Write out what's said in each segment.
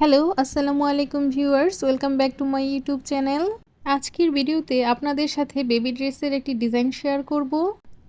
Hello আসসালামু আলাইকুম viewers welcome back to my YouTube channel আজকের ভিডিওতে আপনাদের সাথে বেবি ড্রেসের একটি ডিজাইন শেয়ার করব।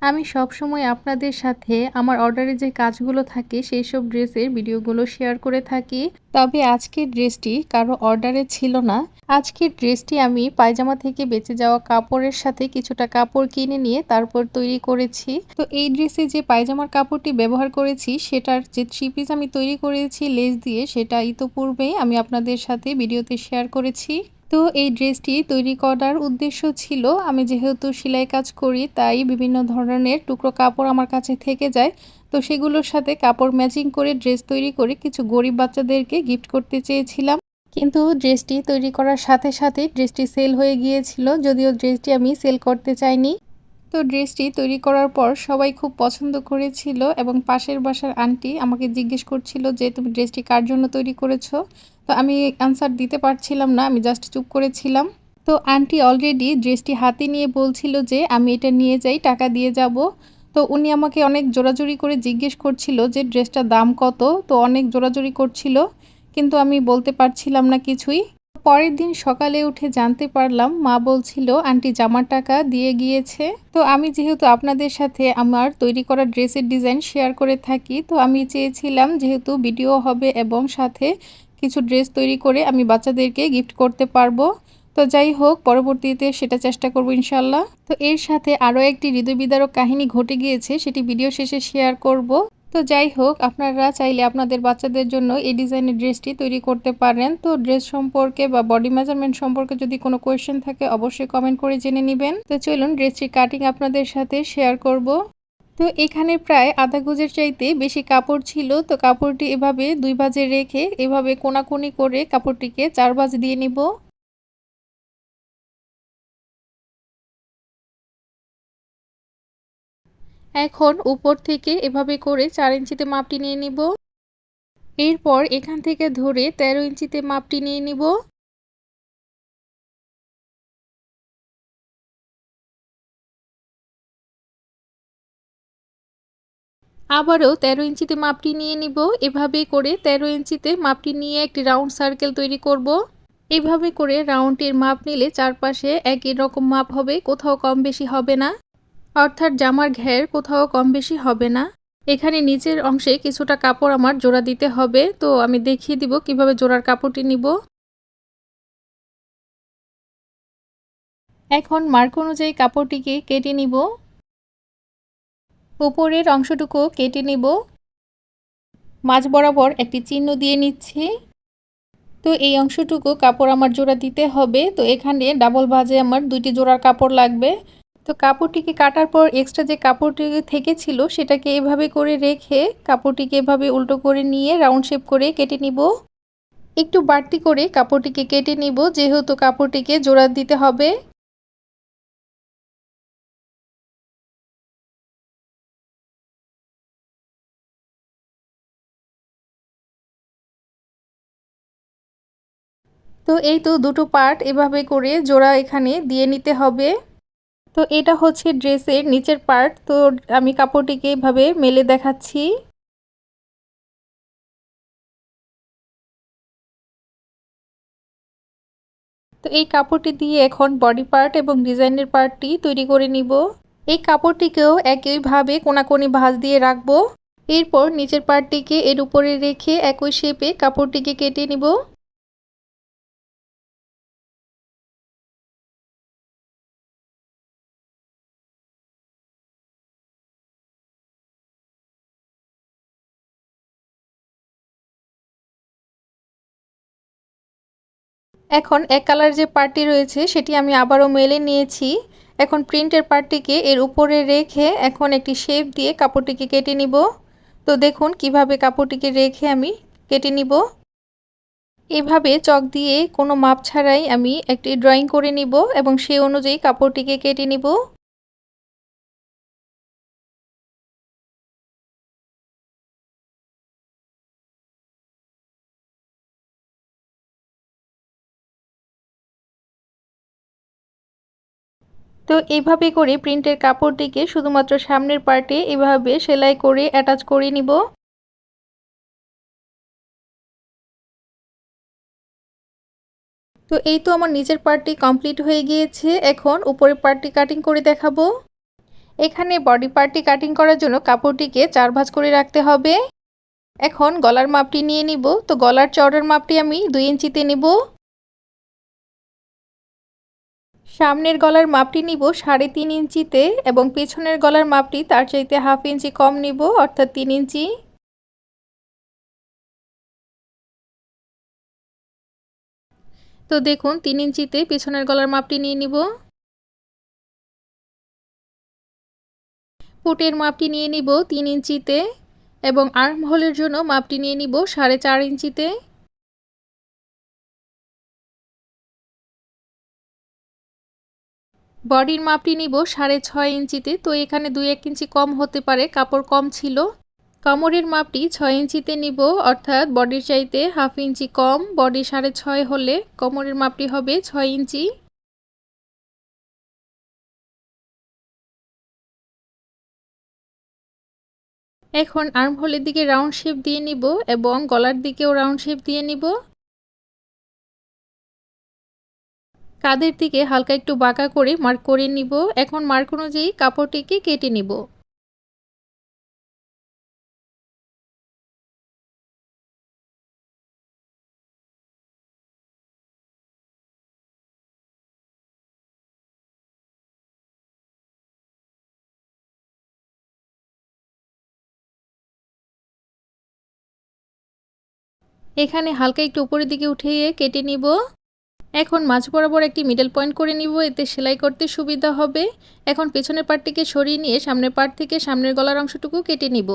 আমি সব সময় আপনাদের সাথে আমার অর্ডারে যে কাজগুলো থাকে, সেই সব ড্রেসের ভিডিওগুলো শেয়ার করে থাকি। তবে আজকের ড্রেসটি কারও অর্ডারে ছিল না। আজকের ড্রেসটি আমি পায়জামা থেকে বেঁচে যাওয়া কাপড়ের সাথে কিছুটা কাপড় কিনে নিয়ে তারপর তৈরি করেছি। তো এই ড্রেসে যে পায়জামার কাপড়টি ব্যবহার করেছি, সেটার যে থ্রি পিস আমি তৈরি করেছি লেস দিয়ে, সেটা ইতোপূর্বেই আমি আপনাদের সাথে ভিডিওতে শেয়ার করেছি। তো এই ড্রেসটি তৈরি করার উদ্দেশ্য ছিল, আমি যেহেতু সেলাই কাজ করি, তাই বিভিন্ন ধরনের টুকরো কাপড় আমার কাছে থেকে যায়। তো সেগুলোর সাথে কাপড় ম্যাচিং করে ড্রেস তৈরি করে কিছু গরিব বাচ্চাদেরকে গিফট করতে চেয়েছিলাম। কিন্তু ড্রেসটি তৈরি করার সাথে সাথে ড্রেসটি সেল হয়ে গিয়েছিল, যদিও ড্রেসটি আমি সেল করতে চাইনি। তো ড্রেসটি তৈরি করার পর সবাই খুব পছন্দ করেছিল এবং পাশের বাসার আন্টি আমাকে জিজ্ঞেস করছিল যে, তুমি ড্রেসটি কার জন্য তৈরি করেছ? তো আমি অ্যান্সার দিতে পারছিলাম না, আমি জাস্ট চুপ করেছিলাম। তো আন্টি অলরেডি ড্রেসটি হাতে নিয়ে বলছিল যে, আমি এটা নিয়ে যাই, টাকা দিয়ে যাব। তো উনি আমাকে অনেক জোরাজুরি করে জিজ্ঞেস করছিল যে, ড্রেসটার দাম কত? তো অনেক জোরাজুরি করছিল, কিন্তু আমি বলতে পারছিলাম না কিছুই। পরের দিন সকালে উঠে জানতে পারলাম, মা বলছিল, আন্টি জামার টাকা দিয়ে গিয়েছে। তো আমি যেহেতু আপনাদের সাথে আমার তৈরি করা ড্রেসের ডিজাইন শেয়ার করে থাকি, তো আমি চেয়েছিলাম যেহেতু ভিডিও হবে এবং সাথে কিছু ড্রেস তৈরি করে আমি বাচ্চাদেরকে গিফট করতে পারব। তো যাই হোক, পরবর্তীতে সেটা চেষ্টা করব ইনশাল্লাহ তো এর সাথে আরও একটি হৃদয় বিদারক কাহিনী ঘটে গিয়েছে, সেটি ভিডিও শেষে শেয়ার করব। তো যাই হোক, আপনারা চাইলে আপনাদের বাচ্চাদের জন্য এই ডিজাইনের ড্রেসটি তৈরি করতে পারেন। তো ড্রেস সম্পর্কে বা বডি মেজারমেন্ট সম্পর্কে যদি কোনো কোয়েশ্চেন থাকে, অবশ্যই কমেন্ট করে জেনে নেবেন। তো চলুন, ড্রেসটির কাটিং আপনাদের সাথে শেয়ার করব। তো এখানে প্রায় আধা গুজের চাইতে বেশি কাপড় ছিল। তো কাপড়টি এভাবে দুই ভাজে রেখে এভাবে কোনাকুনি করে কাপড়টিকে চার ভাজ দিয়ে নিব। এখন উপর থেকে এভাবে করে চার ইঞ্চিতে মাপটি নিয়ে নিব। এরপর এখান থেকে ধরে ১৩ ইঞ্চিতে মাপটি নিয়ে নিব। আবারও ১৩ ইঞ্চিতে মাপটি নিয়ে নিব। এভাবে করে ১৩ ইঞ্চিতে মাপটি নিয়ে একটি রাউন্ড সার্কেল তৈরি করব। এভাবে করে রাউন্ডের মাপ নিলে চারপাশে একই রকম মাপ হবে, কোথাও কম বেশি হবে না। অর্থাৎ জামার ঘের কোথাও কম বেশি হবে না। এখানে নিচের অংশে কিছুটা কাপড় আমার জোড়া দিতে হবে, তো আমি দেখিয়ে দিব কীভাবে জোড়ার কাপড়টি নিব। এখন মার্ক অনুযায়ী কাপড়টিকে কেটে নিব। উপরের অংশটুকু কেটে নিব। মাঝ বরাবর একটি চিহ্ন দিয়ে নিচ্ছি। তো এই অংশটুকু কাপড় আমার জোড়া দিতে হবে, তো এখানে ডাবল ভাজে আমার দুইটি জোড়ার কাপড় লাগবে। তো কাপড়টিকে কাটার পর এক্সট্রা যে কাপড়টি থেকেছিল সেটাকে এভাবে করে রেখে কাপড়টিকে এভাবে উল্টো করে নিয়ে রাউন্ড শেপ করে কেটে নিব। একটু বাড়তি করে কাপড়টিকে কেটে নিব, যেহেতু কাপড়টিকে জোড়া দিতে হবে। তো এই তো দুটো পার্ট এভাবে করে জোড়া এখানে দিয়ে নিতে হবে। তো এটা হচ্ছে ড্রেসের নিচের পার্ট তো আমি কাপড়টিকে এভাবে মেলে দেখাচ্ছি। তো এই কাপড়টি দিয়ে এখন বডি পার্ট এবং ডিজাইনের পার্টটি তৈরি করে নিব। এই কাপড়টিকেও একইভাবে কোনাকোনি ভাঁজ দিয়ে রাখব। এরপর নিচের পার্টটিকে এর উপরে রেখে একই শেপে কাপড়টিকে কেটে নিব। এখন এক কালার যে পার্টি রয়েছে সেটি আমি আবারও মেলে নিয়েছি। এখন প্রিন্টের পার্টটিকে এর উপরে রেখে এখন একটি শেপ দিয়ে কাপড়টিকে কেটে নিব। তো দেখুন কীভাবে কাপড়টিকে রেখে আমি কেটে নিব। এভাবে চক দিয়ে কোনো মাপ ছাড়াই আমি একটি ড্রয়িং করে নিব এবং সেই অনুযায়ী কাপড়টিকে কেটে নিব। তো এইভাবে করে প্রিন্টের কাপড়টিকে শুধুমাত্র সামনের পার্টে এভাবে সেলাই করে অ্যাটাচ করে নিব। তো এই তো আমার নিচের পার্টটি কমপ্লিট হয়ে গিয়েছে, এখন উপরের পার্টটি কাটিং করে দেখাবো। এখানে বডি পার্টটি কাটিং করার জন্য কাপড়টিকে চার ভাঁজ করে রাখতে হবে। এখন গলার মাপটি নিয়ে নিব, তো গলার চওড়ার মাপটি আমি দুই ইঞ্চিতে নিব। সামনের গলার মাপটি নিব সাড়ে তিন ইঞ্চিতে এবং পেছনের গলার মাপটি তার চাইতে হাফ ইঞ্চি কম নিব, অর্থাৎ তিন ইঞ্চি। তো দেখুন, তিন ইঞ্চিতে পেছনের গলার মাপটি নিয়ে নিব। পুটের মাপটি নিয়ে নিব তিন ইঞ্চিতে এবং আর্ম হোলের জন্য মাপটি নিয়ে নিব সাড়ে চার ইঞ্চিতে। বডির মাপটি নিব সাড়ে ছয় ইঞ্চিতে। তো এখানে দুই এক ইঞ্চি কম হতে পারে, কাপড় কম ছিল। কোমরের মাপটি ছয় ইঞ্চিতে নিব, অর্থাৎ বডির চাইতে হাফ ইঞ্চি কম, বডি সাড়ে ছয় হলে কোমরের মাপটি হবে ছয় ইঞ্চি। এখন আর্ম হোলের দিকে রাউন্ড শেপ দিয়ে নিব এবং গলার দিকেও রাউন্ড শেপ দিয়ে নিব। কাদের দিকে হালকা একটু বাঁকা করে মার্ক করে নিব। এখন মার্ক অনুযায়ী কাপড়টিকে কেটে নিব। এখানে হালকা একটু উপরের দিকে উঠিয়ে কেটে নিব। এখন মাঝ বরাবর একটি মিডল পয়েন্ট করে নিব, এতে সেলাই করতে সুবিধা হবে। এখন পেছনের পার্টটিকে সরিয়ে নিয়ে সামনের পার্ট থেকে সামনের গলার অংশটুকু কেটে নিব।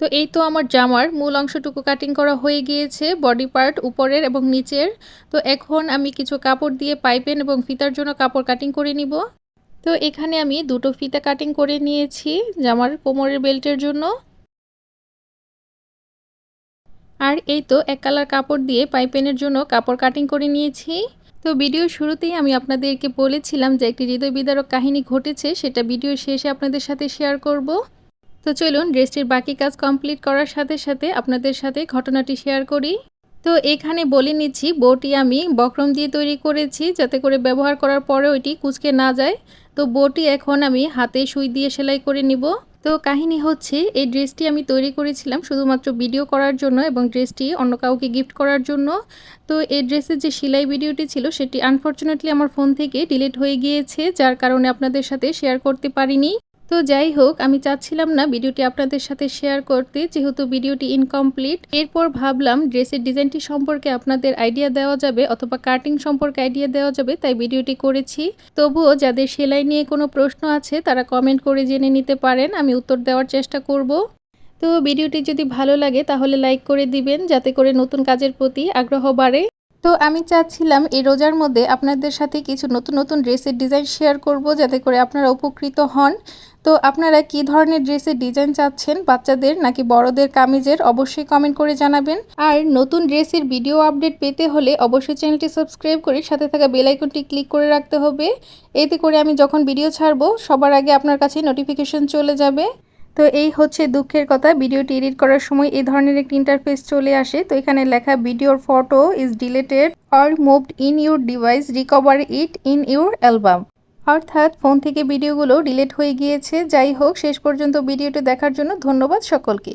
তো এই তো আমার জামার মূল অংশটুকু কাটিং করা হয়ে গিয়েছে বডি পার্ট উপরের এবং নিচের। তো এখন আমি কিছু কাপড় দিয়ে পাইপেন এবং ফিতার জন্য কাপড় কাটিং করে নিব। তো এখানে আমি দুটো ফিতা কাটিং করে নিয়েছি জামার কোমরের বেল্টের জন্য। আর এই তো এক কালার কাপড় দিয়ে পাইপেনের জন্য কাপড় কাটিং করে নিয়েছি। তো ভিডিও শুরুতেই আমি আপনাদেরকে বলেছিলাম যে একটি হৃদয় বিদারক কাহিনী ঘটেছে, সেটা ভিডিও শেষে আপনাদের সাথে শেয়ার করব। তো চলুন ড্রেসটির বাকি কাজ কমপ্লিট করার সাথে সাথে আপনাদের সাথে ঘটনাটি শেয়ার করি। তো এখানে বলে নিচ্ছি, বটি আমি বক্রম দিয়ে তৈরি করেছি যাতে করে ব্যবহার করার পরে ওইটি কুচকে না যায়। তো বটি এখন আমি হাতে সুই দিয়ে সেলাই করে নিব। তো কাহিনী হচ্ছে, এই ড্রেসটি আমি তৈরি করেছিলাম শুধুমাত্র ভিডিও করার জন্য এবং ড্রেসটি অন্য কাউকে গিফট করার জন্য। তো এই ড্রেসের যে সেলাই ভিডিওটি ছিল, সেটি আনফর্চুনেটলি আমার ফোন থেকে ডিলিট হয়ে গিয়েছে, যার কারণে আপনাদের সাথে শেয়ার করতে পারিনি। তো যাই হোক, আমি চাচ্ছিলাম না ভিডিওটি আপনাদের সাথে শেয়ার করতে। যেহেতু ভিডিওটি ইনকমপ্লিট এরপর ভাবলাম ড্রেসের ডিজাইনটি সম্পর্কে আপনাদের আইডিয়া দেওয়া যাবে অথবা কাটিং সম্পর্কে আইডিয়া দেওয়া যাবে, তাই ভিডিওটি করেছি। তবুও যাদের সেলাই নিয়ে কোনো প্রশ্ন আছে, তারা কমেন্ট করে জেনে নিতে পারেন, আমি উত্তর দেওয়ার চেষ্টা করব। তো ভিডিওটি যদি ভালো লাগে, তাহলে লাইক করে দিবেন, যাতে করে নতুন কাজের প্রতি আগ্রহ বাড়ে। তো আমি চাচ্ছিলাম এই রোজার মধ্যে আপনাদের সাথে কিছু নতুন নতুন ড্রেসের ডিজাইন শেয়ার করব যাতে করে আপনারা উপকৃত হন। তো আপনারা কি ধরনের ড্রেসের ডিজাইন চাচ্ছেন? বাচ্চাদের নাকি বড়দের কামিজের? অবশ্যই কমেন্ট করে জানাবেন। আর নতুন ড্রেসের ভিডিও আপডেট পেতে হলে অবশ্যই চ্যানেলটি সাবস্ক্রাইব করে সাথে থাকা বেলাইকনটি ক্লিক করে রাখতে হবে। এতে করে আমি যখন ভিডিও ছাড়বো, সবার আগে আপনার কাছে নোটিফিকেশন চলে যাবে। তো এই হচ্ছে দুঃখের কথা। ভিডিওটি এডিট করার সময় এই ধরনের একটি ইন্টারফেস চলে আসে। তো এখানে লেখা ভিডিওর photo is deleted or moved in your device recover it in your album অর্থাৎ ফোন থেকে ভিডিওগুলো ডিলেট হয়ে গিয়েছে। যাই হোক, শেষ পর্যন্ত ভিডিওটি দেখার জন্য ধন্যবাদ সকলকে।